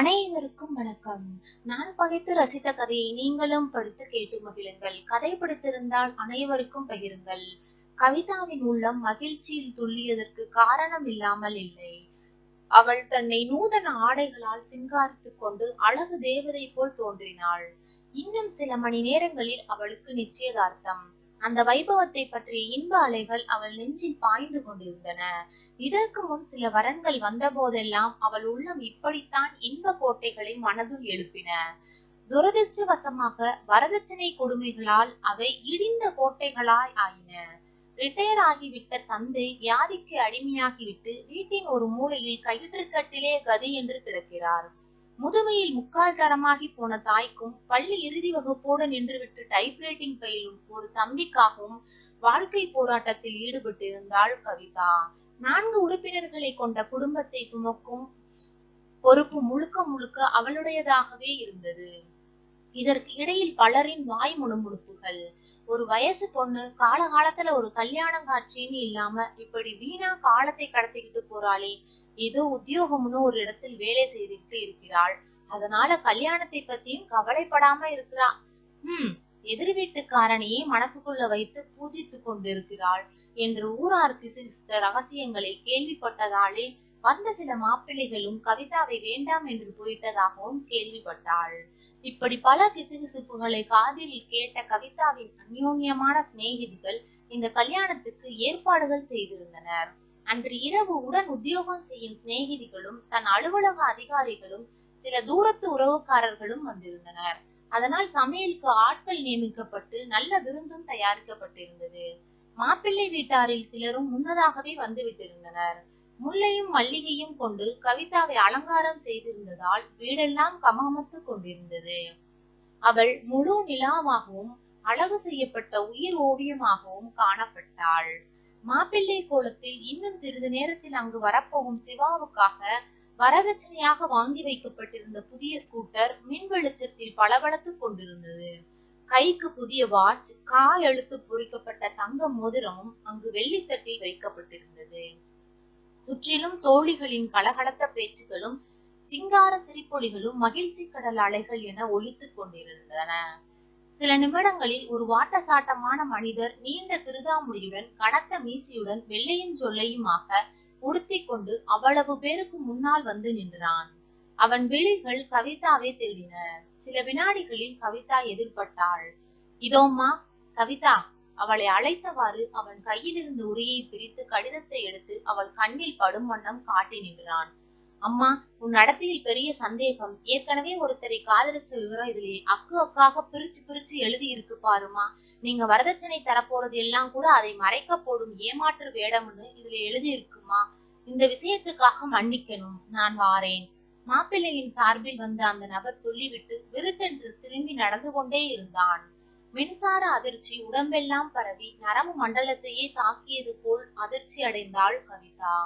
அனைவருக்கும் வணக்கம். நான் படித்து ரசித்த கதையை நீங்களும் படித்து கேட்டு மகிழுங்கள். கதை படித்திருந்தால் அனைவருக்கும் பகிருங்கள். கவிதாவின் உள்ளம் மகிழ்ச்சியில் துள்ளியதற்கு காரணம் இல்லாமல் இல்லை. அவள் தன்னை நூதன ஆடைகளால் சிங்காரித்துக் கொண்டு அழகு தேவதை போல் தோன்றினாள். இன்னும் சில மணி நேரங்களில் அவளுக்கு நிச்சயதார்த்தம். அந்த வைபவத்தை பற்றிய இன்ப அலைகள் அவள் நெஞ்சில் பாய்ந்து கொண்டிருந்தன. இதற்கு முன் சில வரன்கள் வந்த போதெல்லாம் அவள் உள்ளம் இப்படித்தான் இன்ப கோட்டைகளை மனதுள் எழுப்பின. துரதிருஷ்டவசமாக வரதட்சணை கொடுமைகளால் அவை இடிந்த கோட்டைகளாய் ஆயின. ரிட்டையர் ஆகிவிட்ட தந்தை வியாதிக்கு அடிமையாகிவிட்டு வீட்டின் ஒரு மூலையில் கயிற்றுக்கட்டிலே கதி என்று கிடக்கிறார். முதுமையில் முக்கால் தரமாகி போன தாய்க்கும் பள்ளி இறுதி வகுப்போடு நின்றுவிட்டு டைப்ரைட்டிங் பயிலும் ஒரு தம்பிக்காகவும் வாழ்க்கை போராட்டத்தில் ஈடுபட்டிருந்தாள் கவிதா. நான்கு உறுப்பினர்களை கொண்ட குடும்பத்தை சுமக்கும் பொறுப்பு முழுக்க முழுக்க அவளுடையதாகவே இருந்தது. இதற்கு இடையில் பலரின் வாய் முணுமுணுப்புகள். ஒரு வயசு பொண்ணு காலகாலத்துல ஒரு கல்யாண காட்சின்னு இல்லாம இப்படி வீணா காலத்தை கடத்திக்கிட்டு போறாளே. ஏதோ உத்தியோகம்னு ஒரு இடத்தில் வேலை செய்துட்டு இருக்கிறாள். அதனால கல்யாணத்தை பத்தியும் கவலைப்படாம இருக்கிறா. ஹம் எதிர் வீட்டுக்காரனையே மனசுக்குள்ள வைத்து பூஜித்து கொண்டிருக்கிறாள் என்று ஊரார் சில ரகசியங்களை கேள்விப்பட்டதாலே வந்த சில மாப்பிள்ளைகளும் கவிதாவை வேண்டாம் என்று போயிட்டதாகவும் கேள்விப்பட்டாள். இப்படி பல கிசுகிசுப்புகளை காதில் கேட்ட கவிதாவின் அந்யோன்யமான சிநேகிதிகள் இந்த கல்யாணத்துக்கு ஏற்பாடுகள் செய்திருந்தனர். அன்று இரவு உடன் உத்தியோகம் செய்யும் சிநேகிதிகளும் தன் அலுவலக அதிகாரிகளும் சில தூரத்து உறவுக்காரர்களும் வந்திருந்தனர். அதனால் சமையலுக்கு ஆட்கள் நியமிக்கப்பட்டு நல்ல விருந்தும் தயாரிக்கப்பட்டிருந்தது. மாப்பிள்ளை வீட்டாரில் சிலரும் முன்னதாகவே வந்துவிட்டிருந்தனர். முல்லையும் மல்லிகையும் கொண்டு கவிதாவை அலங்காரம் செய்திருந்ததால் வீடெல்லாம் கமகமத்து கொண்டிருந்தது. அவள் முழு நிலாவாகவும் அழகு செய்யப்பட்ட உயிர் ஓவியமாகவும் காணப்பட்டாள். மாப்பிள்ளை கோலத்தில் இன்னும் சிறிது நேரத்தில் அங்கு வரப்போகும் சிவாவுக்காக வரதட்சணையாக வாங்கி வைக்கப்பட்டிருந்த புதிய ஸ்கூட்டர் மின் வெளிச்சத்தில் பளபளத்துக் கொண்டிருந்தது. கைக்கு புதிய வாட்ச் கா எழுத்து பொறிக்கப்பட்ட தங்க மோதிரமும் அங்கு வெள்ளித்தட்டில் வைக்கப்பட்டிருந்தது. சுற்றிலும் தோழிகளின் கலகலத்த பேச்சுகளும் சிங்கார சிரிப்பொலிகளும் மகிழ்ச்சி கடல் அலைகள் என ஒழித்துக் கொண்டிருந்தன. சில நிமிடங்களில் ஒரு வாட்டசாட்டமான மனிதர் நீண்ட திருதாமுடியுடன் கனத்த மீசியுடன் வெள்ளையும் சொல்லையுமாக உடுத்திக் கொண்டு அவ்வளவு பேருக்கு முன்னால் வந்து நின்றான். அவன் விழிகள் கவிதாவை தேடின. சில வினாடிகளில் கவிதா எதிர்பட்டாள். இதோம்மா கவிதா அவளை அழைத்தவாறு அவன் கையில் இருந்த உரையை பிரித்து கடிதத்தை எடுத்து அவள் கண்ணில் படும் வண்ணம் காட்டி நின்றான். அம்மா உன் நடத்தையில் பெரிய சந்தேகம். ஏற்கனவே ஒருத்தரை காதலிச்ச விவரம் இதுல அக்கு அக்காக பிரிச்சு பிரிச்சு எழுதி இருக்கு பாருமா. நீங்க வரதட்சணை தரப்போறது எல்லாம் கூட அதை மறைக்க போடும் ஏமாற்று வேடம்னு இதுல எழுதி இருக்குமா இந்த விஷயத்துக்காக மன்னிக்கணும். நான் வாரேன். மாப்பிள்ளையின் சார்பில் வந்த அந்த நபர் சொல்லிவிட்டு விருட்டென்று திரும்பி நடந்து கொண்டே இருந்தான். மின்சார அதிர்ச்சி உடம்பெல்லாம் பரவி நரம்பு மண்டலத்தையே தாக்கியது போல் அதிர்ச்சி அடைந்தாள் கவிதா.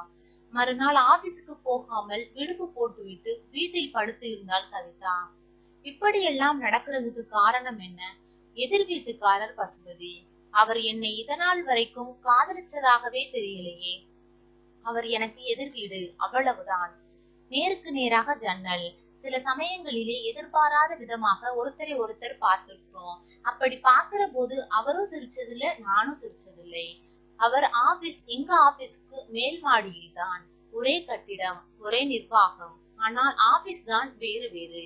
மறுநாள் ஆபீஸுக்கு போகாமல் விடுப்பு போட்டுவிட்டு வீட்டில் படுத்து இருந்தாள் கவிதா இப்படியெல்லாம் நடக்கிறதுக்கு காரணம் என்ன? எதிர் வீட்டுக்காரர் பசுபதி. அவர் என்னை இதனால் வரைக்கும் காதலிச்சதாகவே தெரியலையே. அவர் எனக்கு எதிர் வீடு அவ்வளவுதான். நேருக்கு நேராக ஜன்னல். சில சமயங்களிலே எதிர்பாராத விதமாக ஒருத்தரை ஒருத்தர் பார்த்திருக்கிறோம். அப்படி பார்க்கிற போது அவரும் சிரிச்சதில்லை நானும் சிரிச்சதில்லை. அவர் ஆபீஸ் எங்க ஆபீஸ்க்கு மேல் மாடியில் தான் ஒரே கட்டிடம் ஒரே நிர்வாகம். ஆனால் ஆபீஸ் தான் வேறு வேறு.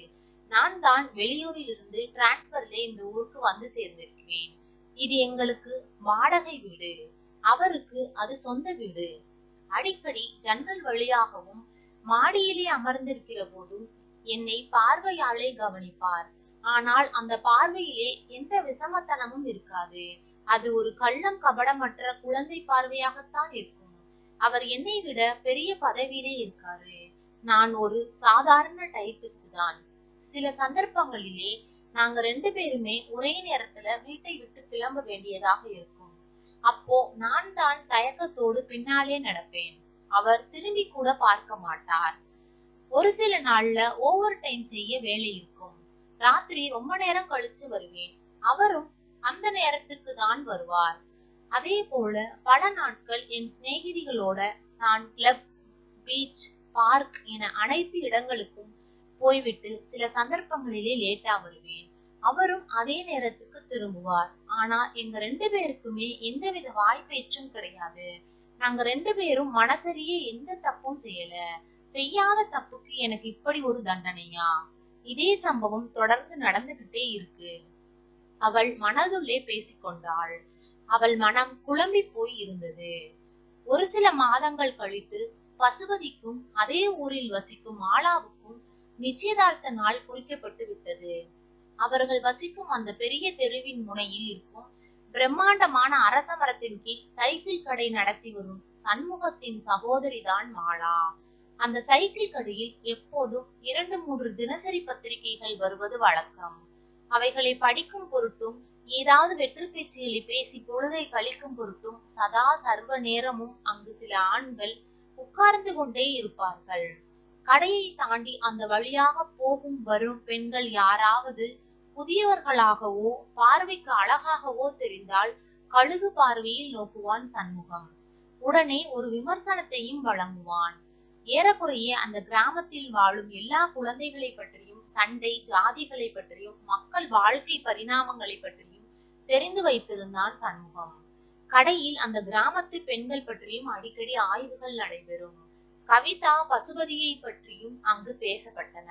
நான் தான் வெளியூரில் இருந்து டிரான்ஸ்பர்ல இந்த ஊருக்கு வந்து சேர்ந்திருக்கிறேன். இது எங்களுக்கு வாடகை வீடு. அவருக்கு அது சொந்த வீடு. அடிக்கடி ஜன்னல் வழியாகவும் மாடியிலே அமர்ந்திருக்கிற போதும் என்னை பார்வையாளே கவனிப்பார். ஆனால் அந்த பார்வையிலே எந்த விசமத்தனமும் இருக்காது. அது ஒரு கள்ளம் கபடமற்ற குழந்தை பார்வையாகத்தான் இருக்கும். அவர் என்னை விட பெரிய பதவியிலே இருக்காரு. நான் ஒரு சாதாரண டைபிஸ்ட் தான். சில சந்தர்ப்பங்களிலே நாங்க ரெண்டு பேருமே ஒரே நேரத்துல வீட்டை விட்டு கிளம்ப வேண்டியதாக இருக்கும். அப்போ நான் தான் தயக்கத்தோடு பின்னாலே நடப்பேன். அவர் திரும்பி கூட பார்க்க மாட்டார். ஒரு சில நாள்ல ஓவர் டைம் செய்ய வேலை இருக்கும். ராத்திரி ரொம்ப நேரம் கழிச்சு வருவேன். அவரும் அந்த நேரத்துக்கு தான் வருவார். அதே போல பல நாட்கள் என் சிநேகிதிகளோட நான் கிளப் பீச் பார்க் என அனைத்து இடங்களுக்கும் போய்விட்டு சில சந்தர்ப்பங்களிலே லேட்டா வருவேன். அவரும் அதே நேரத்துக்கு திரும்புவார். ஆனா எங்க ரெண்டு பேருக்குமே எந்தவித வாய்ப்பேச்சும் கிடையாது. நாங்க ரெண்டு பேரும் மனசரிய எந்த தப்பும் செய்யல. செய்யாத தப்புக்கு எனக்கு இப்படி ஒரு தண்டனையா? இதே சம்பவம் தொடர்ந்து நடந்துகிட்டே இருக்கு. அவள் மனதுள்ளே பேசிக்கொண்டாள். அவள் மனம் குழம்பி போய் இருந்தது. ஒரு சில மாதங்கள் கழித்து பசுபதிக்கும் அதே ஊரில் வசிக்கும் மாலாவுக்கும் நிச்சயதார்த்த நாள் குறிக்கப்பட்டு விட்டது. அவர்கள் வசிக்கும் அந்த பெரிய தெருவின் முனையில் இருக்கும் பிரம்மாண்டமான அரச மரத்தின் கீழ் சைக்கிள் கடை நடத்தி வரும் சண்முகத்தின் சகோதரிதான் மாலா. அந்த சைக்கிள் கடையில் எப்போதும் இரண்டு மூன்று தினசரி பத்திரிகைகள் வருவது வழக்கம். அவைகளை படிக்கும் பொருட்டும் ஏதாவது வெற்று பேச்சுகளை பேசி பொழுதை கழிக்கும் பொருட்டும் சதா சர்வ நேரமும் அங்கு சில ஆண்கள் உட்கார்ந்து கொண்டே இருப்பார்கள். கடையை தாண்டி அந்த வழியாக போகும் வரும் பெண்கள் யாராவது புதியவர்களாகவோ பார்வைக்கு அழகாகவோ தெரிந்தால் கழுகு பார்வையில் நோக்குவான் சண்முகம். உடனே ஒரு விமர்சனத்தையும் வழங்குவான். ஏறக்குறைய அந்த கிராமத்தில் வாழும் எல்லா குழந்தைகளை பற்றி சண்டை ஜாதிகளை பற்றியும் மக்கள் வாழ்க்கை பரிணாமங்களை பற்றியும் தெரிந்து வைத்திருந்தான் சண்முகம். கடையில் அந்த கிராமத்து பெண்கள் பற்றியும் அடிக்கடி ஆய்வுகள் நடைபெறும். கவிதா பசுபதியை பற்றியும் அங்கு பேசப்பட்டன.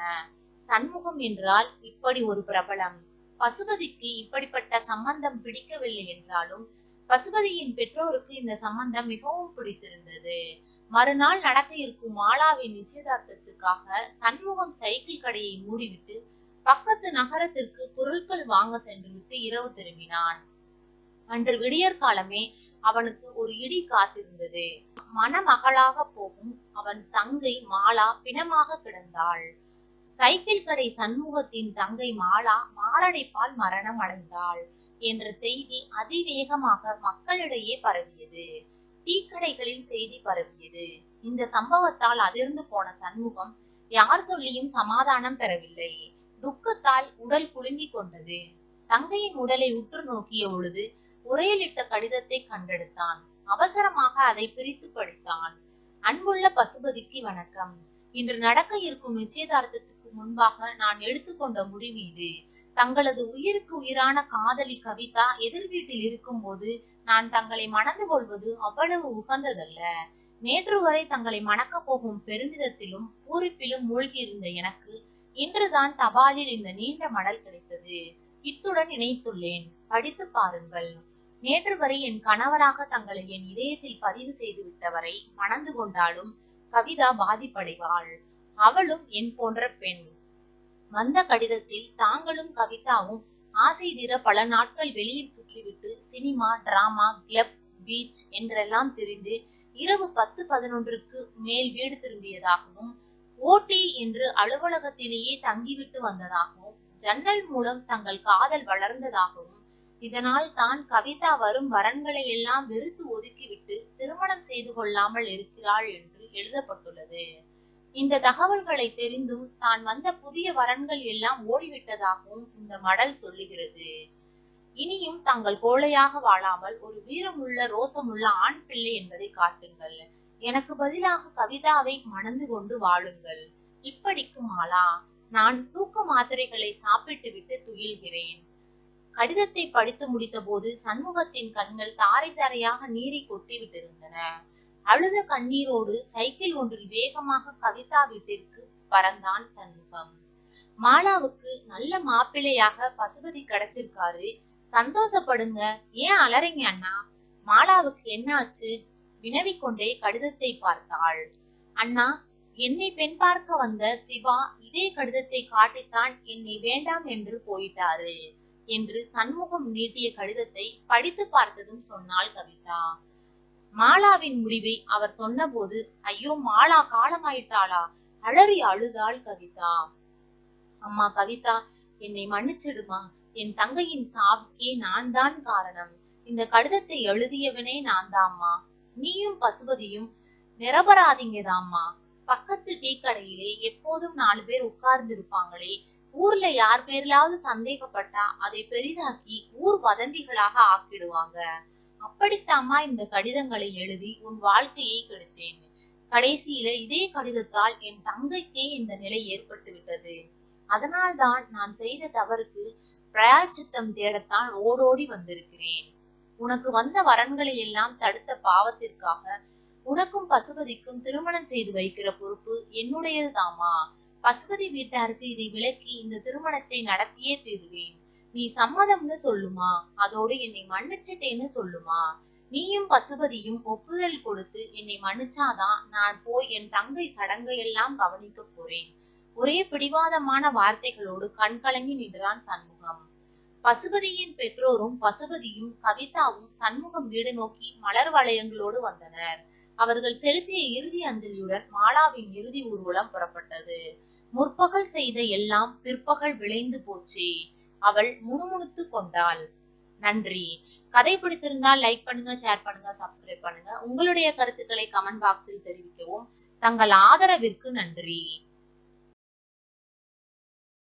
சண்முகம் என்றால் இப்படி ஒரு பிரபலம். பசுபதிக்கு இப்படிப்பட்ட சம்பந்தம் பிடிக்கவில்லை என்றாலும் பசுபதியின் பெற்றோருக்கு இந்த சம்பந்தம் மிகவும் பிடித்திருந்தது. மறுநாள் நடக்க இருக்கும் மாலாவின் நிச்சயதார்த்தத்துக்காக சண்முகம் சைக்கிள் கடையை மூடிவிட்டு பக்கத்து நகரத்திற்கு பொருட்கள் வாங்க சென்றுவிட்டு இரவு திரும்பினான். அன்று விடியற்காலமே அவனுக்கு ஒரு இடி காத்திருந்தது. மணமகளாக போகும் அவன் தங்கை மாலா பிணமாக கிடந்தாள். சைக்கிள் கடை சண்முகத்தின் தங்கை மாலா மாரடைப்பால் மரணம் அடைந்தாள் என்ற செய்தி அதிவேகமாக மக்களிடையே பரவியது. டீ கடைகளில் செய்தி பரவியது. இந்த சம்பவத்தால் அதிர்ந்து போன சண்முகம் யார் சொல்லியும் சமாதானம் பெறவில்லை. துக்கத்தால் உடல் குலுங்கிக் கொண்டது. தங்கையின் உடலை உற்று நோக்கிய பொழுது உரையிலிட்ட கடிதத்தை கண்டெடுத்தான். அவசரமாக அதை பிரித்து படித்தான். அன்புள்ள பசுபதிக்கு வணக்கம். இன்று நடக்க இருக்கும் நிச்சயதார்த்தத்துக்கு முன்பாக நான் எடுத்துக்கொண்ட முடிவு இது. தங்களது உயிருக்கு உயிரான காதலி கவிதா எதிர் வீட்டில் இருக்கும்போது நான் தங்களை மணந்து கொள்வது அவ்வளவு உகந்ததல்ல. நேற்று வரை தங்களை மணக்கப் போகும் பெருமிதத்திலும் பூரிப்பிலும் மூழ்கியிருந்த எனக்கு இன்றுதான் தபாலில் இந்த நீண்ட மடல் கிடைத்தது. இத்துடன் இணைத்துள்ளேன். படித்து பாருங்கள். நேற்று வரை என் கணவராக தங்களை என் இதயத்தில் பதிவு செய்து விட்டவரை மணந்து கொண்டாலும் கவிதா பாதிப்படைவாள். அவளும் என் போன்ற பெண். வந்த கடிதத்தில் தாங்களும் கவிதாவும் ஆசை தீர பல நாட்கள் வெளியில் சுற்றிவிட்டு சினிமா டிராமா கிளப் பீச் என்றெல்லாம் திரிந்து இரவு பத்து பதினொன்றுக்கு மேல் வீடு திரும்பியதாகவும் ஓட்டி என்று அலுவலகத்திலேயே தங்கிவிட்டு வந்ததாகவும் ஜன்னல் மூலம் தங்கள் காதல் வளர்ந்ததாகவும் இதனால் தான் கவிதா வரும் வரன்களை எல்லாம் வெறுத்து ஒதுக்கிவிட்டு திருமணம் செய்து கொள்ளாமல் இருக்கிறாள் என்று எழுதப்பட்டுள்ளது. இந்த தகவல்களை தெரிந்தும் தான் வந்த புதிய வரன்கள் எல்லாம் ஓடிவிட்டதாகவும் இந்த மடல் சொல்லுகிறது. இனியும் தாங்கள் கோழையாக வாழாமல் ஒரு வீரமுள்ள ரோசமுள்ள ஆண் பிள்ளை என்பதை காட்டுங்கள். எனக்கு பதிலாக கவிதாவை மணந்து கொண்டு வாழுங்கள். இப்படிக்கு மாலா நான் தூக்க மாத்திரைகளை சாப்பிட்டு விட்டு துயில்கிறேன். கடிதத்தை படித்து முடித்த போது சண்முகத்தின் கண்கள் தாரை தாரையாக நீரை கொட்டி விட்டிருந்தன. அழுத கண்ணீரோடு சைக்கிள் ஒன்றில் வேகமாக கவிதா வீட்டிற்கு பறந்தான் சண்முகம். மாலாவுக்கு நல்ல மாப்பிள்ளையாக பசுபதி கிடைச்சிருக்காரு. சந்தோஷப்படுங்க. ஏன் அலறிங்க அண்ணா? மாலாவுக்கு என்னாச்சு? வினவிக்கொண்டே கடிதத்தை பார்த்தாள். அண்ணா என்னை பெண் பார்க்க வந்த சிவா இதே கடிதத்தை காட்டித்தான் என்னை வேண்டாம் என்று போயிட்டாரு. என்று சண்முகம் நீட்டிய கடிதத்தை படித்து பார்த்ததும் சொன்னாள் கவிதா. மாலாவின் முடிவை அவர் சொன்னபோது ஐயோ மாலா காலமாயிட்டாளா? அலறி அழுதாள் கவிதா. அம்மா கவிதா என்னை மன்னிச்சிடுமா? என் தங்கையின் சாவுக்கே நான் தான் காரணம். இந்த கடிதத்தை எழுதியவனே நான் தாம்மா நீயும் பசுபதியும் நிரபராதிங்கதாம்மா. பக்கத்து டீ கடையிலே எப்போதும் நாலு பேர் உட்கார்ந்து இருப்பாங்களே ஊர்ல யார் பேர்லாவது சந்தேகப்பட்டா அதை பெரிதாக்கி ஊர் வதந்திகளாக ஆக்கிடுவாங்க. அப்படித்தாம்மா இந்த கடிதங்களை எழுதி உன் வாழ்க்கையை கெடுத்தேன். கடைசியில இதே கடிதத்தால் என் தங்கைக்கே இந்த நிலை ஏற்பட்டு விட்டது. அதனால்தான் நான் செய்த தவறுக்கு பிரயாச்சித்தம் தேடத்தான் ஓடோடி வந்திருக்கிறேன். உனக்கு வந்த வரன்களை எல்லாம் தடுத்த பாவத்திற்காக உனக்கும் பசுபதிக்கும் திருமணம் செய்து வைக்கிற பொறுப்பு என்னுடையதுதாமா பசுபதி வீட்டாருக்கு இதை விளக்கி இந்த திருமணத்தை நடத்தியே தீருவேன். நீ சம்மதம்னு சொல்லுமா? அதோடு என்னை மன்னிச்சிட்டேன்னு சொல்லுமா? நீயும் பசுபதியும் ஒப்புதல் கொடுத்து என்னை மன்னிச்சாதான் நான் போய் என் தங்கை சடங்கையெல்லாம் கவனிக்க போறேன். ஒரே பிடிவாதமான வார்த்தைகளோடு கண்கலங்கி நின்றான் சண்முகம். பசுபதியின் பெற்றோரும் பசுபதியும் கவிதாவும் சண்முகம் வீடு நோக்கி மலர் வளையங்களோடு வந்தனர். அவர்கள் செலுத்திய இறுதி அஞ்சலியுடன் மாலாவின் இறுதி ஊர்வலம் புறப்பட்டது. முற்பகல் செய்த எல்லாம் பிற்பகல் விளைந்து போச்சே. அவள் முணுமுணுத்து கொண்டாள். நன்றி. கதை பிடித்திருந்தால் லைக் பண்ணுங்க ஷேர் பண்ணுங்க சப்ஸ்கிரைப் பண்ணுங்க. உங்களுடைய கருத்துக்களை கமெண்ட் பாக்ஸில் தெரிவிக்கவும். தங்கள் ஆதரவிற்கு நன்றி.